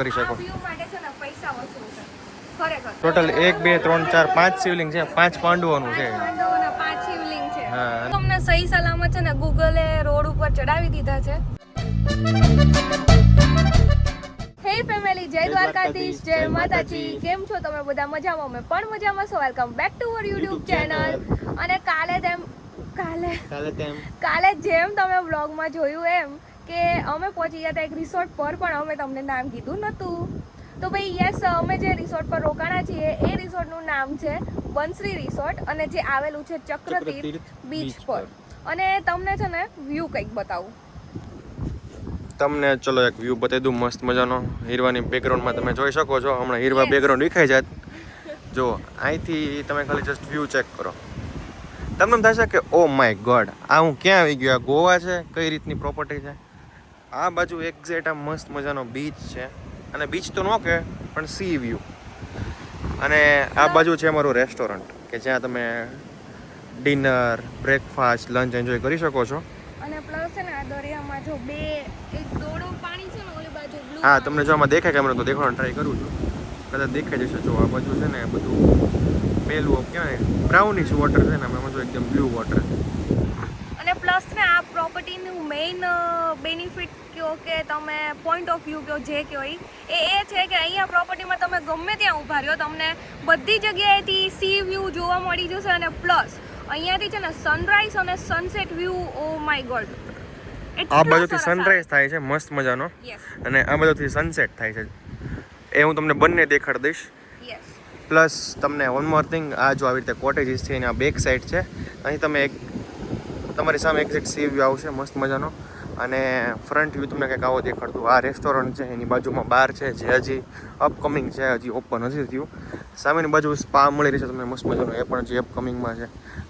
કરી શકો. ટોટલ એક બે ત્રણ ચાર પાંચ શિવલિંગ છે. પાંચ પાંડવોનું છે. તમને સહી સલામત છે ને ગૂગલે રોડ ઉપર ચડાવી દીધા છે. હે ફેમિલી જય દ્વારકાધીશ જય માતાજી. કેમ છો તમે બધા મજામાં? અમે પણ મજામાં છો. Welcome back to our YouTube channel અને કાલે તેમ કાલે કાલે તેમ. કાલે જેમ તમે વ્લોગમાં જોયું એમ કે અમે પહોંચી ગયા હતા એક રિસોર્ટ પર પણ અમે તમને નામ કીધું નહોતું. તો ભાઈ યસ અમે જે રિસોર્ટ પર રોકાણા છીએ એ રિસોર્ટનું નામ છે બંસરી રિસોર્ટ અને જે આવેલું છે ચક્રતીર્થ બીચ પર. અને તમને છે ને વ્યૂ કંઈક બતાવું. તમને ચલો એક વ્યૂ બતાવી દઉં મસ્ત મજાનો. હીરવાની બેકગ્રાઉન્ડમાં તમે જોઈ શકો છો. હમણાં હીરવા. બેકગ્રાઉન્ડ દેખાઈ જાય જો અહીંથી તમે ખાલી જસ્ટ વ્યૂ ચેક કરો. તમને એમ થશે કે ઓ માય ગોડ આ હું ક્યાં આવી ગયો? આ ગોવા છે? કઈ રીતની પ્રોપર્ટી છે? આ બાજુ એક્ઝેક્ટ આ મસ્ત મજાનો બીચ છે. અને બીચ તો ન કે પણ સી વ્યૂ અને આ બાજુ છે અમારું રેસ્ટોરન્ટ કે જ્યાં તમે ડિનર બ્રેકફાસ્ટ લંચ એન્જોય કરી શકો છો. અને પ્લસ છે ને આ દરિયામાં જો બે એક દોડો પાણી છે ને ઓલી બાજુ હા તમને જો આમાં દેખાય કેમેરા તો દેખાડવાનો ટ્રાય કરું છું. કદાચ દેખાઈ જશે. જો આ બાજુ છે ને બધું પેલું કહેવાય બ્રાઉનિશ વોટર છે ને આમાં જો એકદમ બ્લુ વોટર આ પ્રોપર્ટીનું મેઇન બેનિફિટ કયો કે તમે પોઈન્ટ ઓફ વ્યૂ કયો જે ઈ, એ એ છે કે અહીંયા પ્રોપર્ટીમાં તમે ગમે ત્યાં ઊભા રહ્યો તમને બધી જગ્યાએથી સી વ્યૂ જોવા મળી જશે અને પ્લસ અહીંયાથી છે ને સનરાઈઝ અને sunset view oh my god આ બાજુથી સનરાઈઝ થાય છે મસ્ત મજાનો. અને આ બાજુથી સનસેટ થાય છે. એ હું તમને બંને દેખાડી દઈશ. પ્લસ તમને વન મોર થિંગ આ જો આવી રીતે કોટેજીસ છે એના બેક સાઈડ છે અહીં તમે એક તમારી સામે એક્ઝેક્ટ સી વ્યૂ આવશે, મસ્ત મજાનો. અને ફ્રન્ટ વ્યૂ તમને કંઈક આવો દેખાડતું. આ રેસ્ટોરન્ટ છે, એની બાજુમાં બાર છે, જે હજી અપકમિંગ છે, હજી ઓપન નથી થયું. સામેની બાજુ સ્પા મળી રહી છે તમને મસ્ત મજાનો. એ પણ હજી અપકમિંગમાં છે.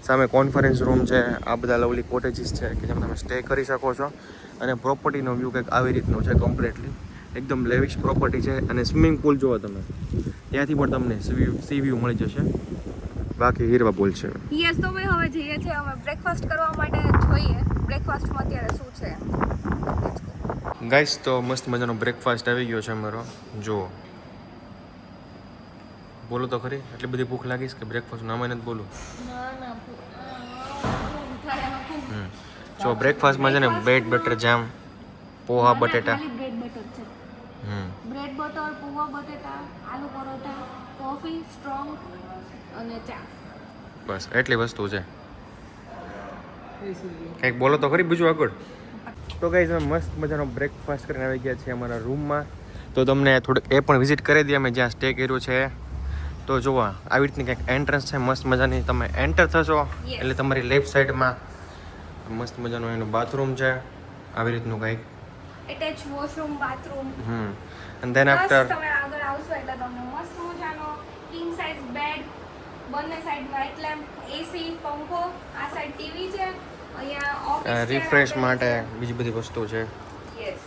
સામે કોન્ફરન્સ રૂમ છે, આ બધા લવલી કોટેજીસ છે, કે જેમાં તમે સ્ટે કરી શકો છો. અને પ્રોપર્ટીનો વ્યૂ કંઈક આવી રીતનો છે કમ્પ્લીટલી એકદમ લેવિશ પ્રોપર્ટી છે. અને સ્વિમિંગ પુલ જુઓ તમે. ત્યાંથી પણ તમને સી વ્યૂ મળી જશે. બાકી હીરવા બોલ છે. યસ તો ભાઈ હવે જઈએ છીએ અમે બ્રેકફાસ્ટ કરવા માટે જોઈએ. બ્રેકફાસ્ટમાં અત્યારે શું છે? ગાઈસ તો મસ્ત મજાનો બ્રેકફાસ્ટ આવી ગયો છે અમારો. જુઓ. બોલો તો ખરી એટલી બધી ભૂખ લાગીશ કે બ્રેકફાસ્ટ નામે નથી બોલું. જો બ્રેકફાસ્ટમાં છે ને બ્રેડ બટર જામ પોહા બટેટા. બ્રેડ બટર પૌવા બટેટા આલુ પરોઠા કોફી સ્ટ્રોંગ અને ચા. બસ એટલી વસ્તુ છે. કંઈક બોલો તો ખરી બીજું આગળ. તો ગાઈઝ અમે મસ્ત મજાનો બ્રેકફાસ્ટ કરીને આવી ગયા છીએ અમારા રૂમમાં તો તમને થોડુંક એ પણ વિઝિટ કરી દઈએ અમે જ્યાં સ્ટે કર્યો છે. તો જુઓ આવી રીતની કંઈક એન્ટ્રન્સ છે મસ્ત મજાની. તમે એન્ટર થશો એટલે તમારી લેફ્ટ સાઈડમાં મસ્ત મજાનું એનું બાથરૂમ છે. આવી રીતનું કંઈક. Attach washroom bathroom hmm. દેન બસ આફ્ટર તમે આગળ આવશો એટલે તમને મસ્ત મજાનો કિંગ સાઇઝ બેડ બંને સાઈડ નાઇટ લેમ્પ એસી પંખો આ સાઈડ ટીવી છે. અહીંયા ઓફિસ રિફ્રેશ માટે બીજી બધી વસ્તુ છે. યસ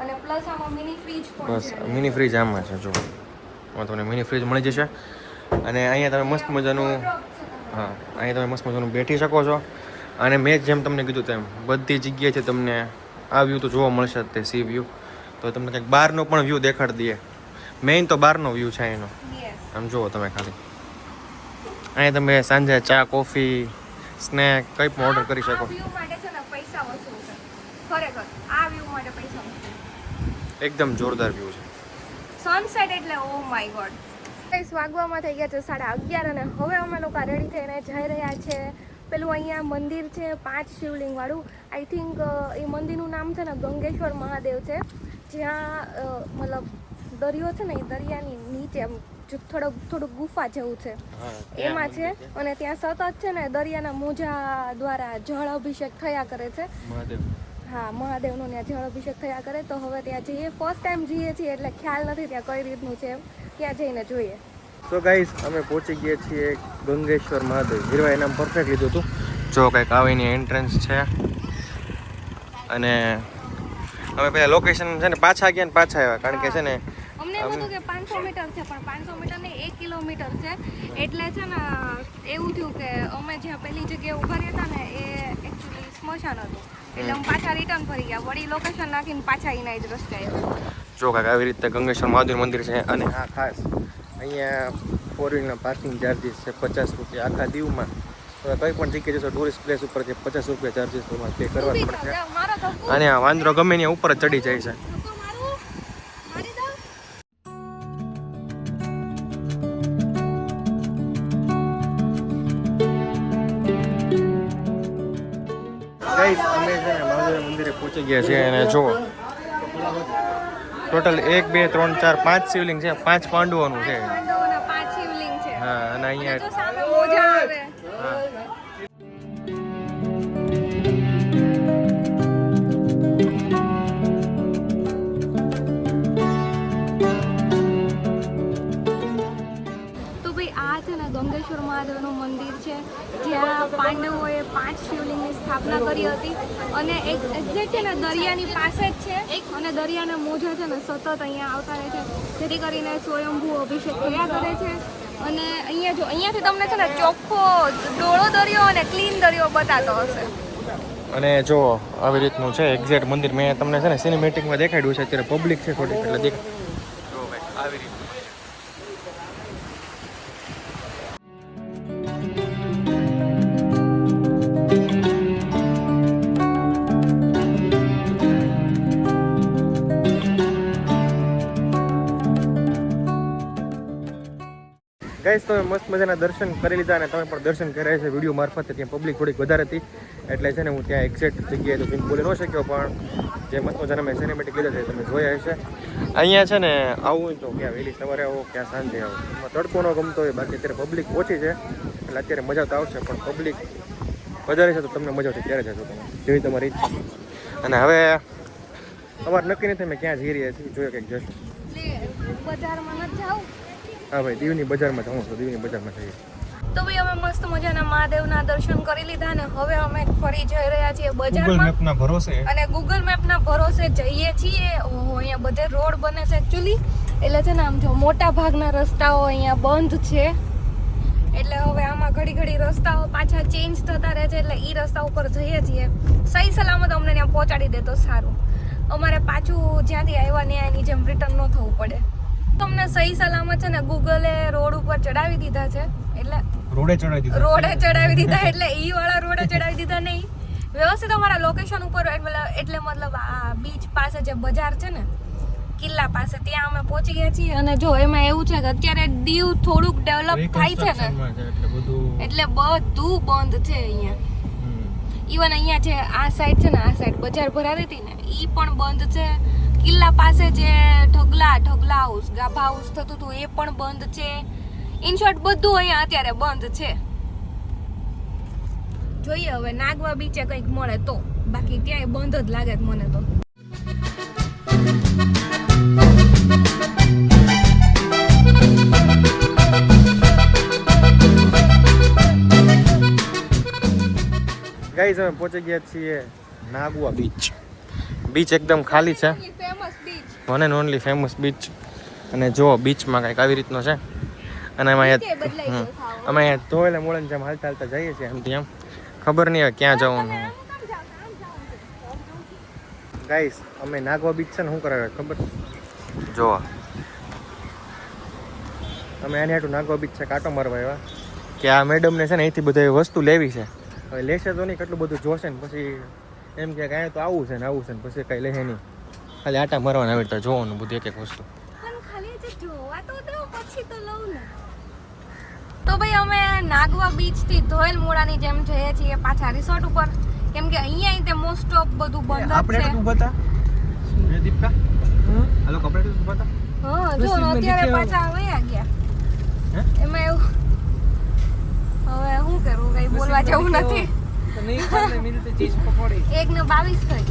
અને પ્લસ આમાં મિની ફ્રીજ પણ બસ છે મિની ફ્રીજ આમાં છે જો. આમાં તમને મિની ફ્રીજ મળી જશે. અને અહીંયા તમે મસ્ત મજાનું છે. હા અહીંયા તમે મસ્ત મજાનું બેઠી શકો છો. અને મેં જેમ તમને કીધું તેમ બધી જગ્યાએથી તમને આ વ્યૂ તો જોવા મળશે જ તે સી વ્યૂ તો તમને કંઈક બહારનો પણ વ્યૂ દેખાડી દઈએ. મેઇન તો બહારનો વ્યૂ છે એનો આમ જુઓ તમે ખાલી. અહીંયા તમે સાંજે ચા કોફી સ્નેક કંઈ પણ ઓર્ડર કરી શકો. એકદમ જોરદાર વ્યૂ છે. સનસેટ એટલે ઓ માય ગોડ ગાઈસ વાગવામાં થઈ ગયા છે સાડા અગિયાર અને હવે અમે લોકો રેડી થઈને જઈ રહ્યા છે. પેલું અહીંયા મંદિર છે પાંચ શિવલિંગ વાળું. આઈ થિંક એ મંદિરનું નામ છે ને ગંગેશ્વર મહાદેવ છે. જ્યાં મતલબ દરિયો છે ને એ દરિયાની નીચે થોડુંક થોડુંક ગુફા જેવું છે. એમાં છે અને ત્યાં સતત છે ને દરિયાના મોજા દ્વારા જળ અભિષેક થયા કરે છે. હા મહાદેવનો ત્યાં જળ અભિષેક થયા કરે. તો હવે ત્યાં જઈએ. ફર્સ્ટ ટાઈમ જઈએ છીએ એટલે ખ્યાલ નથી ત્યાં કઈ રીતનું છે એમ. ત્યાં જઈને જોઈએ. સો ગાઈસ અમે પહોંચી ગયા છીએ ગંગેશ્વર મહાદેવ. હીરવાએ નામ પરફેક્ટ લીધું હતું. જો કંઈક આવીની એન્ટ્રન્સ છે. અને અમે પેલા લોકેશન છે ને પાછા ગયા ને પાછા આવ્યા. કારણ કે છે ને અમને એવું હતું કે પાંચસો મીટર છે પણ પાંચસો મીટર ને એક કિલોમીટર છે. એટલે છે ને એવું થયું કે અમે જ્યાં પેલી જગ્યાએ ઊભા રહ્યા હતા ને એ એકચ્યુઅલી સ્મશાન હતું. એટલે અમે પાછા રિટર્ન ફરી ગયા. વળી લોકેશન નાખીને પાછા એના જ રસ્તે આવ્યા. જો કાંઈક આવી રીતે ગંગેશ્વર મહાદેવ મંદિર છે અને આ ખાસ. અહીંયા ફોર વ્હીલના પાર્કિંગ ચાર્જીસ છે પચાસ રૂપિયા આખા દીવમાં. કંઈ પણ જગ્યાએ જશો ટુરિસ્ટ પ્લેસ ઉપર છે પચાસ રૂપિયા ચાર્જિસ તમારે પે કરવા પડશે. અને આ વાંદરો ગમે ત્યાં ઉપર જ ચડી જાય છે. મંદિરે પહોંચી ગયા છે અને જો ટોટલ એક બે ત્રણ ચાર પાંચ શિવલિંગ છે પાંચ પાંડવોનું છે. પાંડવોના પાંચ શિવલિંગ છે. હા અને અહીંયા ભાઈ, આ છે ને ગંગેશ્વર મહાદેવનું મંદિર છે. જ્યાં પાંડવોએ પાંચ શિવલિંગની સ્થાપના કરી હતી. અને એક એક્ઝેક્ટ છે ને દરિયાની પાસે જ છે. અને દરિયાના મોજા છે ને સતત અહીંયા આવતા રહે છે. જેથી કરીને સ્વયંભૂ અભિષેક થયા કરે છે. અને અહીંયા જો, અહીંયાથી તમને છે ને ચોખ્ખો ડોળો દરિયો અને ક્લીન દરિયો બતાતો હશે. અને જો આવી રીતનું છે એક્ઝેક્ટ મંદિર મેં તમને છે ને સિનેમેટિકમાં દેખાડ્યું છે, અત્યારે પબ્લિક છે થોડીક, એટલે દેખ ગાઈસ તમે મસ્ત મજાના દર્શન કરી લીધા અને તમે પણ દર્શન કર્યા છે વીડિયો મારફતે ત્યાં પબ્લિક થોડીક વધારે હતી. એટલે છે ને હું ત્યાં એક્ઝેક્ટ જગ્યાએ તો કંઈક બોલી ન શક્યો, પણ જે મસ્ત મજાના મેં સિનેમેટિક લીધા છે તમે જોયા હશે. અહીંયા છે ને આવું તો ક્યાં વહેલી સવારે આવો, ક્યાં સાંજે આવો. એમાં તડકો ન ગમતો હોય, બાકી અત્યારે પબ્લિક ઓછી છે. એટલે અત્યારે મજા તો આવશે, પણ પબ્લિક વધારે છે તો તમને મજા આવશે ત્યારે જશો તમે. જેવી તમારી ઈચ્છા. અને હવે અમારે નક્કી નથી, અમે ક્યાં જઈ રહ્યા છીએ. જોઈએ કંઈક જશું બજારમાં નથી જાવ હા ભાઈ દીવની બજારમાં જવું છું દીવની બજારમાં જઈએ. તો ભાઈ અમે મસ્ત મજાના મહાદેવના દર્શન કરી લીધા ને હવે અમે ફરી જઈ રહ્યા છીએ ગૂગલ બજારમાં. મેપના ભરોસે. અને ગૂગલ મેપના ભરોસે જઈએ છીએ. ઓહો અહીંયા બધે રોડ બને છે એકચ્યુઅલી એટલે છે ને આમ જો મોટા ભાગના રસ્તાઓ અહીંયા બંધ છે. એટલે હવે આમાં ઘડી ઘડી રસ્તાઓ પાછા ચેન્જ થતા રહે છે એટલે એ રસ્તા ઉપર જઈએ છીએ. સહી સલામત અમને ત્યાં પહોંચાડી દે તો સારું. અમારે પાછું જ્યાંથી આવ્યા ત્યાં એની જેમ રિટર્ન ન થવું પડે. તમને સહી સલામત છે ને ગૂગલે રોડ ઉપર ચડાવી દીધા છે. એટલે રોડે ચડાવી દીધા. રોડે ચડાવી દીધા એટલે ઈ વાળા રોડે ચડાવી દીધા નહીં. વ્યવસ્થિત અમારા લોકેશન ઉપર એટલે એટલે મતલબ આ બીચ પાસે જે બજાર છે ને કિલ્લા પાસે ત્યાં અમે પહોંચી ગયા છીએ. અને જો એમાં એવું છે કે અત્યારે દીવ થોડુંક ડેવલપ થાય છે ને એટલે બધું બંધ છે અહીંયા. ઇવન અહીંયા જે આ સાઈડ છે ને આ સાઈડ બજાર ભરાતી હતી ને ઈ પણ બંધ છે. કિલ્લા પાસે જે ગાભા હાઉસ થતું હતું એ પણ બંધ છે. ઇન શોર્ટ બધું અહીંયા અત્યારે બંધ છે. જોઈએ હવે નાગવા બીચે કંઈક મળે તો. બાકી ત્યાં બંધ જ લાગે મને તો. ગાઈઝ અમે પહોંચી ગયા છીએ નાગવા બીચ બીચ એકદમ ખાલી છે. મને one and only famous beach અને જો બીચમાં કંઈક આવી રીતનો છે. અને અમે. અમે ધોયેલા મોળાની જેમ હાલતા હાલતા જઈએ છીએ એમ ખબર નહીં હવે ક્યાં જવાનું. ગાઈસ અમે નાગવા બીચ છે ને શું કરાવે ખબર? જો. અમે આની હાટું નાગવા બીચ છે કાંટો મારવા આવ્યા. કે આ મેડમને છે ને અહીંથી બધી વસ્તુ લેવી છે. હવે લેશે તો નહીં કેટલું બધું જોશે ને પછી એમ કે કાંઈ તો આવું છે ને આવું છે ને પછી કાંઈ લેશે નહીં. ખાલી આટા મારવાના આવી રીતે જોવાનું બધું એક એક વસ્તુ પણ ખાલી જે જોવા તો દો પછી તો લઉં ને તો ભાઈ અમે નાગવા બીચથી ધોયેલ મોડાની જેમ જઈએ છીએ પાછા રિસોર્ટ ઉપર. કેમ કે અહીંયા તે મોસ્ટ ઓફ બધું બંધ છે. ઊભા હતા દીપકા? હાલો કપડે ઊભા હતા હા જો અત્યારે પાછા વયા ગયા. એમાં એવું. હવે શું કરું? કઈ બોલવા જેવું નથી. એક ને બાવીસ થઈ.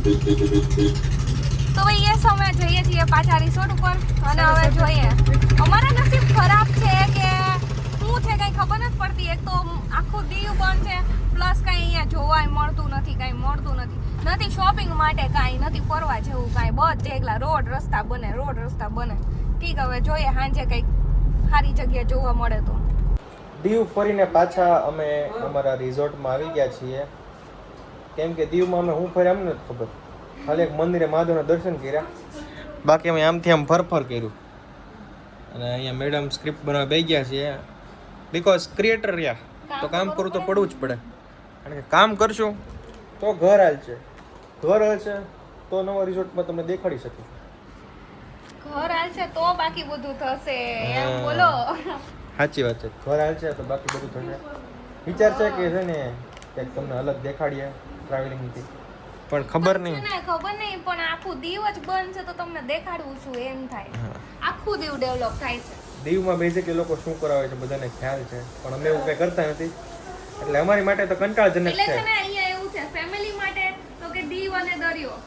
તો ભાઈ એ સમય જઈએ છીએ પાછા રિસોર્ટ ઉપર. અને હવે જોઈએ. અમારા નસીબ ખરાબ છે કે શું છે, કઈ ખબર નથી પડતી. એક તો આખું દીવ બંધ છે, પ્લસ કઈ અહીંયા જોવાય મળતું નથી, કઈ મળતું નથી. નથી શોપિંગ માટે કાંઈ, નથી ફરવા જેવું કાંઈ બધે એકલા રોડ રસ્તા બને, રોડ રસ્તા બને. ઠીક, હવે જોઈએ સાંજે કંઈક સારી જગ્યા જોવા મળે તો. દીવ ફરીને પાછા અમે અમારા રિઝોર્ટમાં આવી ગયા છીએ. કેમ કે દીવમાં અમે હું ફર્યા, અમને નથી ખબર. ખાલી એક મંદિરે મહાદેવના દર્શન કર્યા. બાકી અમે આમથી આમ ફરફર કર્યું. અને અહીંયા મેડમ સ્ક્રિપ્ટ બનાવવા બે ગયા છે બીકોઝ ક્રિએટર રહ્યા તો કામ કરવું તો પડવું જ પડે. કારણ કે કામ કરશું તો ઘર હાલ છે ઘર હાલશે તો નવા રિસોર્ટમાં તમને દેખાડી શકે ઘર હાલશે તો બાકી બધું થશે. એમ બોલો. સાચી વાત છે. ઘર હાલ છે તો બાકી બધું થશે. વિચાર છે કે છે ને કંઈક તમને અલગ દેખાડીએ ટ્રાવેલિંગથી પણ ખબર નહીં. ખબર નહીં પણ આખું દીવ જ બંધ છે તો તમને દેખાડવું છું એમ થાય. આખું દીવ ડેવલપ થાય છે. દીવમાં બેઝિકલી લોકો શું કરાવે છે બધાને ખ્યાલ છે. પણ અમે એવું કંઈ કરતા નથી. એટલે અમારી માટે તો કંટાળજનક છે. ને અહીંયા એવું છે ફેમિલી માટે તો કે દીવ અને દરિયો.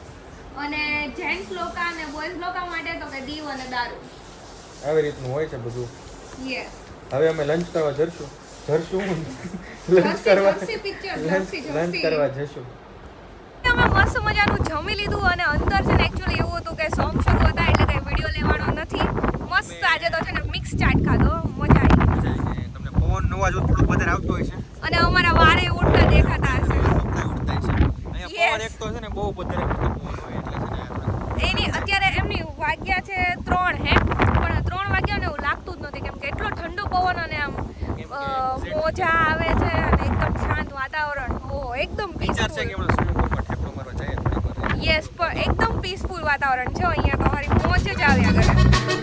અને જેન્ટ્સ લોકો અને બોયઝ લોકો માટે તો કે દીવ અને દારૂ. આવી રીતનું હોય છે બધું. યસ હવે અમે લંચ કરવા જશું જરશું? લંચ કરવા લંચ કરવા જશું. અમે મસ્ત મજાનું જમી લીધું અને અંદર છે ને એકચ્યુઅલી એવું હતું કે સોંગ શરૂ હતા એટલે વીડિયો લેવાનો નથી. મસ્ત આજે તો છે ને મિક્સ ચાટ ખાધો મજા આવી. તમને પવન અવાજ થોડું વધારે આવતો હોય છે. અને અમારા વારે ઉડતા દેખાતા હશે. ઉડતા છે અહીંયા ફોન એક તો છે ને બહુ વધારે પડતો હોય એટલે છે ને એની અત્યારે એમની વાગ્યા છે ત્રણ હે પણ ત્રણ વાગ્યા ને એવું લાગતું જ નથી. કેમ કે એટલો ઠંડો પવન અને આમ મોજા આવે છે અને એકદમ શાંત વાતાવરણ. ઓ એકદમ વિચાર છે કે પીસફુલ હમણાં સ્વિમિંગ પુલમાં ઠેકડો મારવા જઈએ થોડી વાર યસ પણ એકદમ પીસફુલ વાતાવરણ છે. અહીંયા તો મારી જ આવ્યા કરે